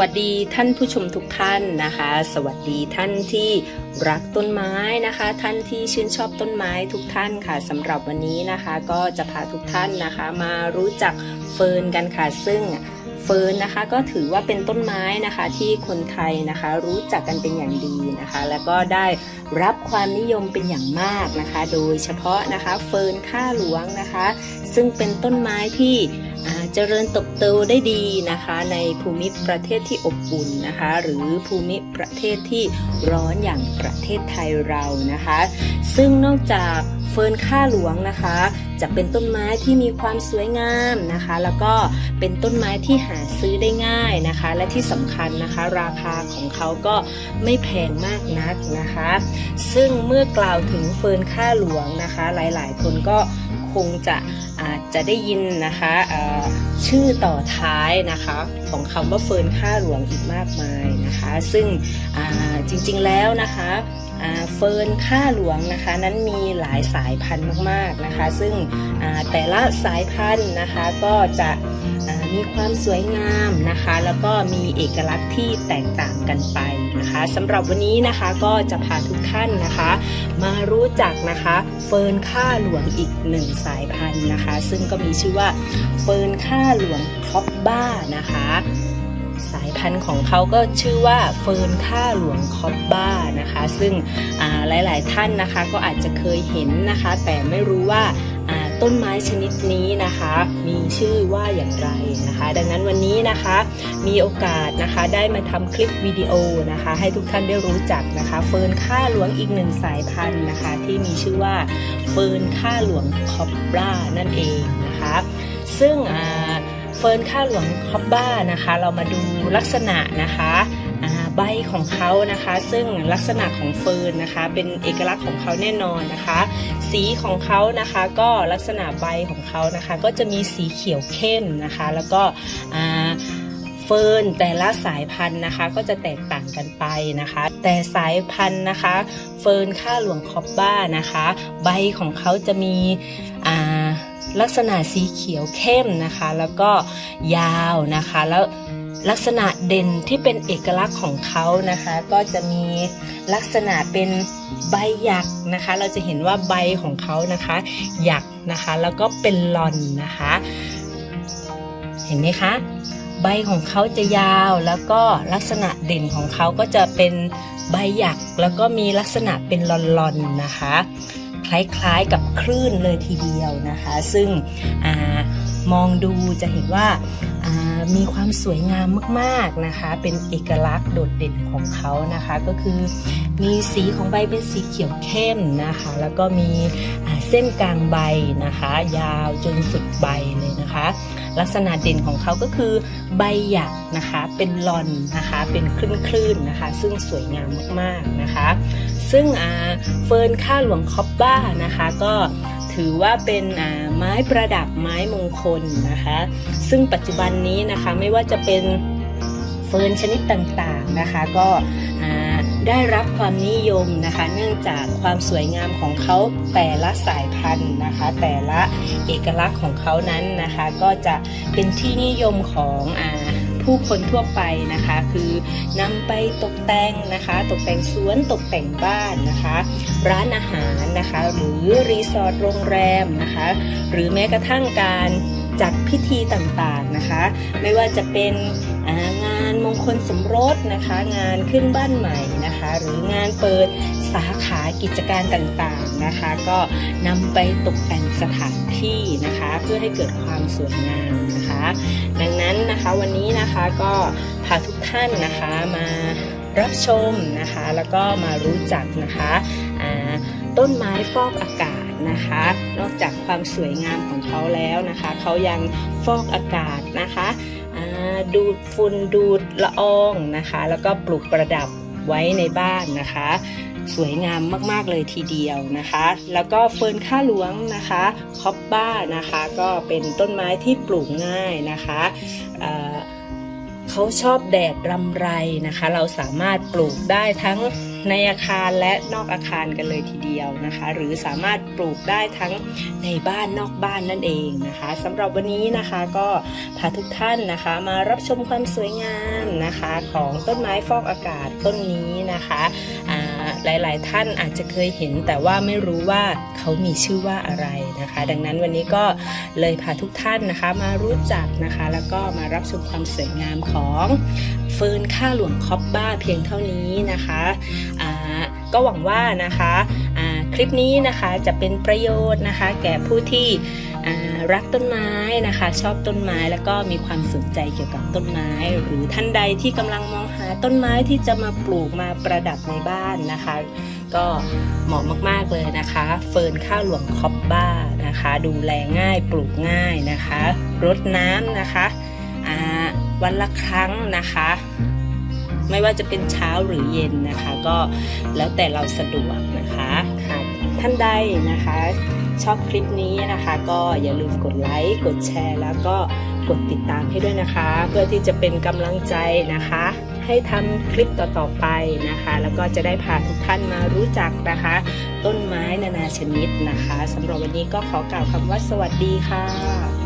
วัสดีท่านผู้ชมทุกท่านนะคะ สวัสดีท่านที่รักต้นไม้นะคะ ท่านที่ชื่นชอบต้นไม้ทุกท่านค่ะสำหรับวันนี้นะคะก็จะพาทุกท่านนะคะ มารู้จักเฟิร์นกันค่ะ ซึ่งเฟิร์นนะคะก็ถือว่าเป็นต้นไม้นะคะที่คนไทยนะคะ รู้จักกันเป็นอย่างดีนะคะ แล้วก็ได้รับความนิยมเป็นอย่างมากนะคะ โดยเฉพาะนะคะเฟิร์นข้าหลวงนะคะ ซึ่งเป็นต้นไม้ที่ เจริญเติบโตได้ดีนะคะในภูมิประเทศที่อบอุ่นนะคะ หรือภูมิประเทศที่ร้อนอย่างประเทศไทยเรานะคะ ซึ่งนอกจากเฟิร์นข้าหลวงนะคะ จะเป็นต้นไม้ที่มีความสวยงามนะคะ แล้วก็เป็นต้นไม้ที่หาซื้อได้ง่ายนะคะ และที่สำคัญนะคะ ราคาของเขาก็ไม่แพงมากนักนะคะ ซึ่งเมื่อกล่าวถึงเฟิร์นข้าหลวงนะคะ หลายๆ คนก็คงจะอาจจะได้ยินนะคะชื่อต่อท้ายนะคะของคำว่าเฟิร์นข้าหลวงอีกมากมายนะคะ ซึ่งจริงๆแล้วนะคะเฟิร์นข้าหลวงนะคะนั้นมีหลายสายพันธุ์มากๆนะคะ ซึ่งแต่ละสายพันธุ์นะคะก็จะมีความสวยงามนะคะ แล้วก็มีเอกลักษณ์ที่แตกต่างกันไปนะคะสำหรับวันนี้นะคะก็จะพาทุกท่านนะคะ มารู้จักนะคะเฟิร์นข้าหลวงอีกหนึ่งสายพันธุ์นะคะซึ่งก็มีชื่อว่าเฟิร์นข้าหลวงครอปบ้านะคะ สายพันธุ์ของเขาก็ชื่อว่าเฟิร์นข้าหลวงคอปบ้านะคะ ซึ่งหลาย ๆ ท่านนะคะก็อาจจะเคยเห็นนะคะ แต่ไม่รู้ว่า ต้นไม้ชนิดนี้นะคะ มีชื่อว่าอย่างไรนะคะ ดังนั้นวันนี้นะคะมีโอกาสนะคะได้มาทำคลิปวิดีโอนะคะ ให้ทุกท่านได้รู้จักนะคะ เฟิร์นข้าหลวงอีกหนึ่งสายพันธุ์นะคะ ที่มีชื่อว่าเฟิร์นข้าหลวงคอปบ้านั่นเองนะคะ ซึ่งเฟิร์นข้าหลวงคอปบ้านะคะ เรามาดูลักษณะนะคะ ใบของเขานะคะ ซึ่งลักษณะของเฟิร์นนะคะ เป็นเอกลักษณ์ของเขาแน่นอนนะคะ สีของเขานะคะก็ลักษณะใบของเขานะคะ ก็จะมีสีเขียวเข้มนะคะ แล้วก็เฟิร์นแต่ละสายพันธุ์นะคะ ก็จะแตกต่างกันไปนะคะ แต่สายพันธุ์นะคะ เฟิร์นข้าหลวงคอบบ้านะคะ ใบของเขาจะมีลักษณะสีเขียวเข้มนะคะ แล้วก็ยาวนะคะแล้ว ลักษณะเด่นที่เป็นเอกลักษณ์ของเขานะคะ ก็จะมีลักษณะเป็นใบหยักนะคะ เราจะเห็นว่าใบของเขานะคะหยักนะคะ แล้วก็เป็นลอนนะคะ เห็นไหมคะใบของเขาจะยาวแล้วก็ลักษณะเด่นของเขาก็จะเป็นใบหยักแล้วก็มีลักษณะเป็นลอนๆนะคะ คล้ายๆกับคลื่นเลยทีเดียวนะคะ ซึ่งอมองดูจะเห็นว่ามีความสวยงามมากๆนะคะ เป็นเอกลักษณ์โดดเด่นของเขานะคะ ก็คือมีสีของใบเป็นสีเขียวเข้มนะคะ แล้วก็มี เส้นกลางใบนะคะ ยาวจนสุดใบเลยนะคะ ลักษณะเด่นของเขาก็คือใบหยักนะคะ เป็นลอนนะคะ เป็นคลื่นๆนะคะ ซึ่งสวยงามมากๆนะคะ ซึ่งเฟิร์นข้าหลวงคอบบ้านะคะ ก็ถือว่าเป็นอ่าไม้ประดับไม้มงคลนะคะ ซึ่งปัจจุบันนี้นะคะไม่ว่าจะเป็นเฟิร์นชนิดต่างๆนะคะ ก็ ได้รับความนิยมนะคะ เนื่องจากความสวยงามของเขาแต่ละสายพันธุ์นะคะ แต่ละเอกลักษณ์ของเขานั้นนะคะ ก็จะเป็นที่นิยมของอาผู้คนทั่วไปนะคะ คือนำไปตกแต่งนะคะ ตกแต่งสวนตกแต่งบ้านนะคะ ร้านอาหารนะคะ หรือรีสอร์ทโรงแรมนะคะ หรือแม้กระทั่งการจัดพิธีต่างๆนะคะ ไม่ว่าจะเป็นอ่า งานมงคลสมรสนะคะ งานขึ้นบ้านใหม่นะคะ หรืองานเปิดสาขากิจการต่างๆนะคะ ก็นำไปตกแต่งสถานที่นะคะ เพื่อให้เกิดความสวยงามนะคะ ดังนั้นนะคะวันนี้นะคะก็พาทุกท่านนะคะมารับชมนะคะ แล้วก็มารู้จักนะคะต้นไม้ฟอกอากาศนะคะ นอกจากความสวยงามของเขาแล้วนะคะ เขายังฟอกอากาศนะคะ ดูดฝุ่นดูดละอองนะคะ แล้วก็ปลูกประดับไว้ในบ้านนะคะ สวยงามมากๆเลยทีเดียวนะคะ แล้วก็เฟิร์นข้าหลวงนะคะคอปบ้านะคะ ก็เป็นต้นไม้ที่ปลูกง่ายนะคะ เขาชอบแดดรำไรนะคะ เราสามารถปลูกได้ทั้งในอาคารและนอกอาคารกันเลยทีเดียวนะคะ หรือสามารถปลูกได้ทั้งในบ้านนอกบ้านนั่นเองนะคะสำหรับวันนี้นะคะก็พาทุกท่านนะคะมารับชมความสวยงามนะคะ ของต้นไม้ฟอกอากาศต้นนี้นะคะ หลาย ๆ ท่านอาจจะเคยเห็น แต่ว่าไม่รู้ว่าเขามีชื่อว่าอะไรนะคะ ดังนั้นวันนี้ก็เลยพาทุกท่านนะคะมารู้จักนะคะ แล้วก็มารับชมความสวยงามของเฟิร์นข้าหลวงคอบบ้าเพียงเท่านี้นะคะอ่าก็หวังว่านะคะ ลิปนี้นะคะจะเป็นประโยชน์นะคะ แก่ผู้ที่รักต้นไม้นะคะ ชอบต้นไม้แล้วก็มีความสนใจเกี่ยวกับต้นไม้ หรือท่านใดที่กำลังมองหาต้นไม้ที่จะมาปลูกมาประดับในบ้านนะคะ ก็เหมาะมากๆเลยนะคะ เฟิร์นข้าวหลวงคอบบ้านะคะ ดูแลง่ายปลูกง่ายนะคะรดน้ำนะคะวันละครั้งนะคะไม่ว่าจะเป็นเช้าหรือเย็นนะคะ ก็แล้วแต่เราสะดวกนะคะหาก ท่านใดนะคะ ชอบคลิปนี้นะคะ ก็อย่าลืมกดไลค์กดแชร์ แล้วก็กดติดตามให้ด้วยนะคะ เพื่อที่จะเป็นกำลังใจนะคะ ให้ทำคลิปต่อๆไปนะคะ แล้วก็จะได้พาทุกท่านมารู้จักนะคะ ต้นไม้นานาชนิดนะคะสำหรับวันนี้ก็ขอกล่าวคำว่าสวัสดีค่ะ